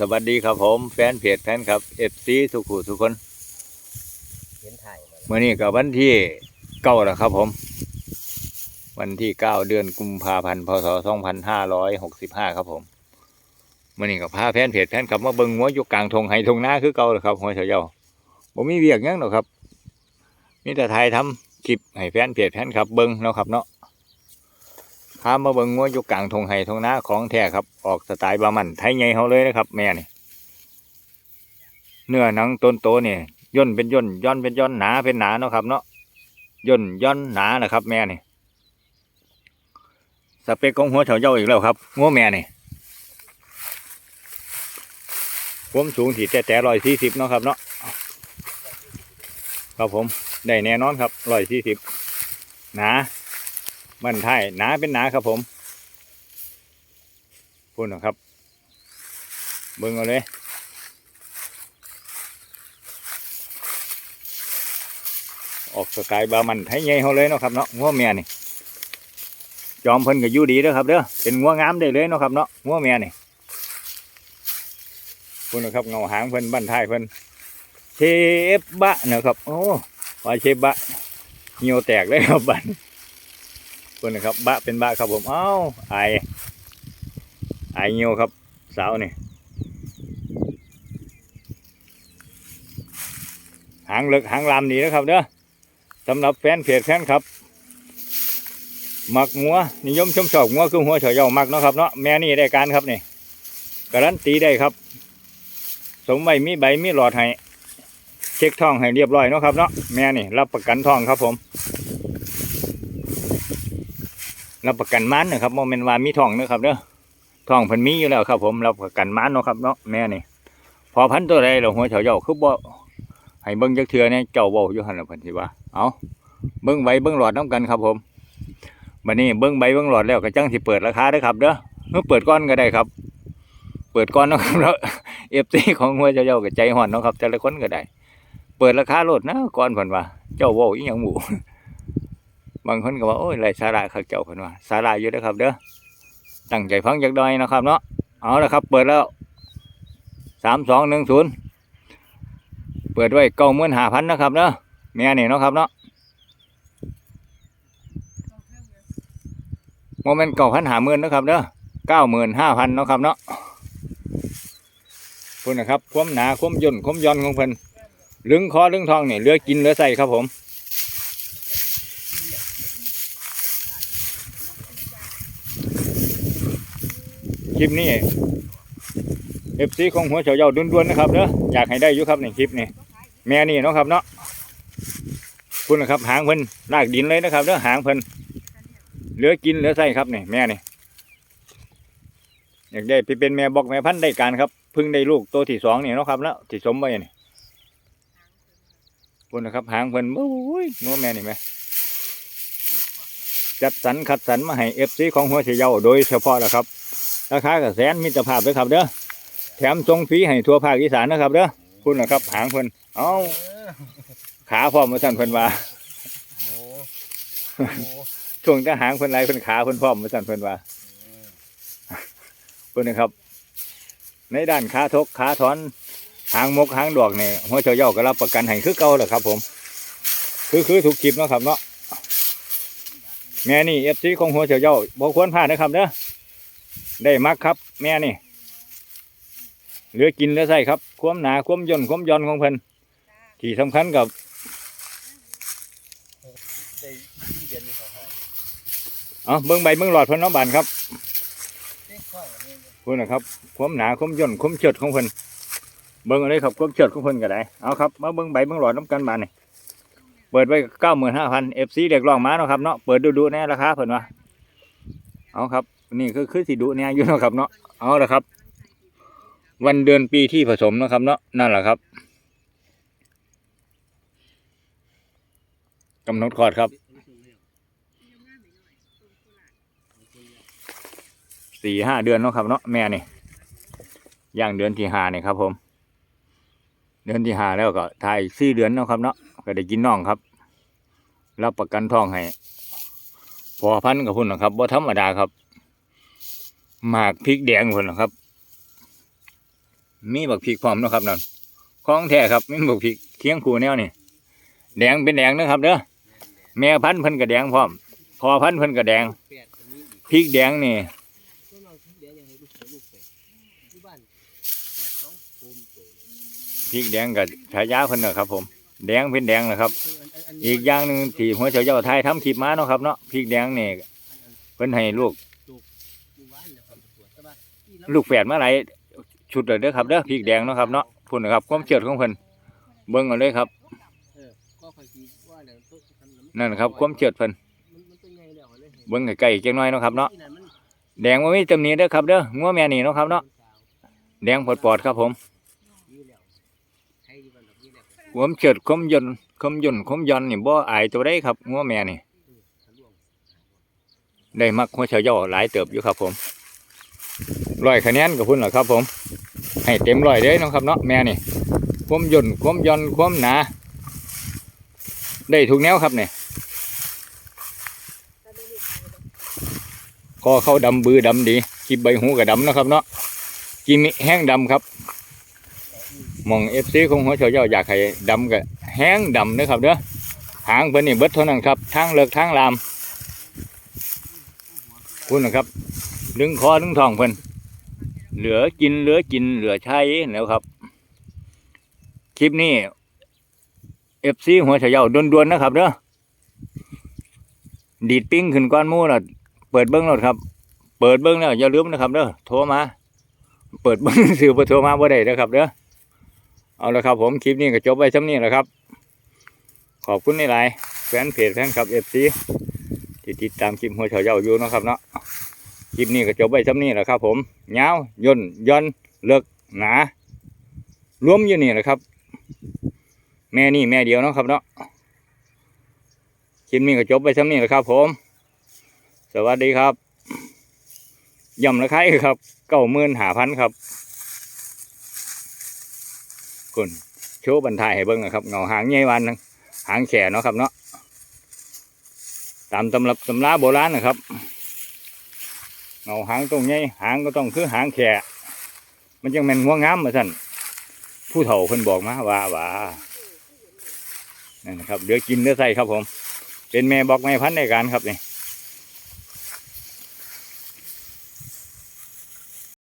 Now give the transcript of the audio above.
สวัสดีครับผมแฟนเพจแฟนครับเอฟซีทุกผู้ทุกคนเห็นถ่ายมาเมื่อนี้กับวันที่เก้าแล้วครับผม วันที่เก้าเดือนกุมภาพันธ์พศสองพันห้าร้อยหกสิบห้าครับผมเมื่อนี้กับพาแฟนเพจแฟนครับมาเบิ้งหัวอยู่กลางทงไห้ทงหน้าคือเก่าแล้วครับหัวเฉยเยาผมมีเวียกหยังหรอกครับมีแต่ถ่ายทำคลิปให้แฟนเพจแฟนครับเบิ้งเนาะครับเนาะ พามาเบิ้งหัวอยู่กลางทงไห้ทงหน้าของแท้ครับ ออกสไตล์บามันไทยใหญ่เขาเลยนะครับ แม่นี่เนื้อหนังต้นโตเนี่ยย่นเป็นย่นย่อนเป็นย่อนหนาเป็นหนาเนาะครับเนาะย่นย่อนหนานะครับ แม่นี่สเปคของหัวเฉาเย้าอีกแล้วครับหัวแม่นี่ความสูงที่แต่แต่ร้อยสี่สิบเนาะครับเนาะครับผมได้แน่นอนครับร้อยสี่สิบหนา มันไทยหนาเป็นหนาครับผมพูดนะครับเบิ่งเอาเลยออกสกายบามันให้ใหญ่เขาเลยเนาะครับเนาะงัวแม่นี่จอมเพิ่นก็ยู่ดีเด้อครับเด้อเป็นงัวงามได้เลยเนาะครับเนาะงัวแม่นี่คุณนะครับเงาหางเพิ่นบั้นท้ายเพิ่นเชฟบะนะครับโอ้ว่าเชฟบะเหี่ยวแตกเลยครับบัน คุณนะครับบะเป็นบะครับผม เอ้าไอไอเหี่ยวครับ สาวนี่หางเลึกหางลำดีนะครับเด้อสำหรับแฟนเพจแฟนครับมักงัวนิยมชมชอบงัวคือหัวเฉยเยามักเนาะครับเนาะแม่นี่ได้การครับนี่การันตีได้ครับ สมใบมีใบมีหลอดให้เช็คท้องให้เรียบร้อยเนาะครับเนาะแม่นี่รับประกันท้องครับผม รับประกันมันนะครับโมเมนว่ามีทองนะครับเด้อทองพิ่นมีอยู่แล้วครับ ผมรับประกันมันเนาะครับเนาะแม่นี่พอพันธุ์ตัวใดเราหัวเฉยเยาคือบ่ให้เบิ้งจักเทือเนี่ยเจ้าเว้าอยู่หันละพิ่นสิว่าเอาเบิ้งใบเบิ้งหลอดน้ำกันครับ ผมบัดนี้เบิ้งใบเบิ้งหลอดแล้วก็จังสิเปิดราคาเด้ครับเด้อเมื่อเปิดก้อนก็ได้ครับ เปิดก้อนเนาะครับแล้ว FT ของหัวเจ้าเจ้าก็ใจฮ้อนเนาะครับแต่ละคนก็ได้ เปิดราคาโลดนะก่อนเพิ่นว่าเจ้าเว้าอีหยังหมู่ บางคนก็ว่าโอ้ยไรสาระคักเจ้าเพิ่นว่าสาระอยู่เด้ครับ เด้อตั้งใจฟังจักหน่อยนะครับเนาะเอาละครับ เปิดแล้วสามสองหนึ่งศูนย์เปิดไว้เก้าหมื่นห้าพันนะครับเนาะแม่นี่เนะครับเนาะโมเมนต์เก้าพันห้าหมื่นนะครับเนาะเก้าหมื่นห้าพันนะครับเนาะพุ่นนะครับความหนาความย่นความย่อนของเพิ่นลึงคอลึงทองเนี่ยเหลือกินเหลือใส่ครับผม คลิปนี้เอฟซีของหัวเฉาเยาด้วนๆนะครับเนาะอยากให้ได้อยู่ครับในคลิปนี้แม่นี่เนาะครับเนาะคุณนะครับหางเพิ่นลากดินเลยนะครับเนาะหางเพิ่นเหลือกินเหลือใส่ครับนี่แม่นี่อยากได้ไปเป็นแม่บอกแม่พันธุ์ได้การครับพิ่งได้ลูกตัวที่สองนี่เนาะครับแล้วที่สมไว้นี่คุณนะครับหางเพิ่นโอ้ยโน้แม่นี่แม่จัดสรรคัดสรรมาให้เอฟซีของหัวเฉยเยาโดยเฉพาะนะครับ ราคากับแสนมิตรภาพเลยครับเด้อแถมทรงฟรีให้ทั่วภาคอีสานนะครับเด้อคุณนะครับหางเพิ่นเอาขาพร้อมมาสั่นเพิ่นว่าโอ้โหช่วงจะหางเพิ่นไรเพิ่นขาเพิ่นพร้อมมาสั่นเพิ่นว่าเพิ่นะครับ ในด้านขาทกขาถอนหางมกหางดอกเนี่ยหัวเฉาเย่าก็รับประกันให้คือเก่าแหละครับ ผม คือคือถูกคลิปนะครับเนาะแม่นี่เอฟซีของหัวเฉาเย่าบ่ควรพลาดนะครับเด้อ ได้มักครับ แม่นี่ เหลือกินเหลือใส่ครับ ความหนาความย่นความย่อนของเพิ่นที่สำคัญกับเดือาเอเบิ้งใบเบิ้งหลอดเพิ่นน้องบานครับเต้นข้อยนี่เพิ่นนะครับ ความหนาความย่นความเฉิดของเพิ่นเบิ้งอะไรครับความเฉิดของเพิ่นก็ได้เอาครับมาเบิ้งใบเบิ้งหลอดน้ำกันบานนี่เปิดไว้เก้าหมื่นห้าพันเอฟซีเด็กลองมาเนาะครับเนาะเปิดดูดูแน่ราคาเพิ่นว่าเอาครับ นี่คือคือสิดูเนี่ยอยู่นะครับเนาะเอาละครับ วันเดือนปีที่ผสมนะครับ เนาะนั่นแหละครับกำหนดคลอดครับสี่ห้าเดือนเนาะครับเนาะแม่นี่ย่างเดือนที่ห้านี่ครับ ผม เดือนที่ห้าแล้วก็ทายสี่เดือนเนาะครับเนาะก็ได้กินน่องครับ รับประกันท้องให้พอพันกับพุ่นนะครับว่าธรรมดาครับ หมากพริกแดงพุ่นนะครับ มีบักพริกพร้อมนะครับนั่นของแท้ครับมีบักพริกเคียงคูแนวนี่แดงเป็นแดงนะครับเด้อแม่พันธุ์เพิ่นก็แดงพร้อมพอพันธุ์เพิ่นก็แดงแดตัวนี้อีกพริกแดงนี่พริกแดงกับฉายาเพิ่นนะครับ ผม แดงเป็นแดงนะครับ อีกอย่างหนึ่งที่หัวเฉาเจ้าไทยทำคลิปมาเนาะครับเนาะพริกแดงนี่เพิ่นให้ลูก ลูกแฝดมาหลายชุดเลยเด้อครับเด้อพริกแดงเนาะครับเนาะพุ่นนะครับความเจิดของเพิ่นเบิ่งเอาเลยครับเออก็คอยคิดว่าเนี่ยต้นทำแล้วมันั่นนะครับความเจิดเพิ่นมันมันตัวใหญ่แล้วเลยเบิ่งใกล้ๆจังน้อยเนาะครับเนาะที่นั่นมันแดงบ่มีตำหนิเด้อครับเด้องัวแม่นี่เนาะครับเนาะแดงปอดๆครับผมอยู่แล้วใครอยู่บ้านดอกนี้แล้วความเจิดความยนต์ความยนต์ความยอนต์นี่บ่อายตัวใดครับงัวแม่นี่เออทะลวงได้มักหัวเฉาเจ้าหลายเติบอยู่ครับผม ร้อยคะแนนกับพุ่นเหรอครับผม ให้เต็มร้อยเลยเนาะครับเนาะแม่นี่ความยนความยอนความหนา ได้ทุกแนวครับเนี่ยคอเขาดำบือดำดีกิบใบหูกับดำนะครับเนาะกิมิแห้งดำครับมองเอฟซีของหัวเฉาเจ้าอยากให้ดำกับแห้งดำนะครับเด้อหางเพิ่นนี่เบิดเท่านั้นครับทางเลิกทางลามคุณนะครับดึงคอดึงท้องเพิ่น เหลือกินเหลือกินเหลือใช้แล้วครับ คลิปนี้เอฟซีหัวเฉยาด่วนๆนะครับเด้อดีดปิ้งขึ้นก้อนมูน่ะเปิดเบิ้งแล้วครับ เปิดเบิ้งแล้วอย่าลืมนะครับเด้อโทรมา เปิดเบิ้งสื่อบ่โทรมาบ่ได้นะครับเด้อเอาละครับผมคลิปนี้ก็จบไปซ้ำนี้แหละครับ ขอบคุณในหลายแฟนเพจแฟนคลับเอฟซีที่ติดตามคลิปหัวเฉาเย้าอยู่นะครับเนาะ คลิปนี้ก็จบไปซ้ำนี้แหละครับ ผมยาวย่นย่อนเลิกหนารวมอยู่นี่แหละครับ แม่นี่แม่เดียวเนาะครับเนาะคลิปนี้ก็จบไปซ้ำนี้แหละครับ ผม สวัสดีครับย่ำละไครครับเก้าหมื่นหาพันครับคุณโชว์บรรทายให้เบิ้งนะครับเงาหางใหญ่วันหางแขนเนาะครับเนาะตามตำรับตำราโบราณนะครับ เงาหางตรงไงหางก็ต้องคือหางแขะมันยังแม่นหัวงามมาสั่นผู้เฒ่าคนบอกมาว่าว่านั่นะครับเดี๋ยวกินเดี๋ยวใส่ครับผม เป็นแม่บอกแม่พันในการครับนี่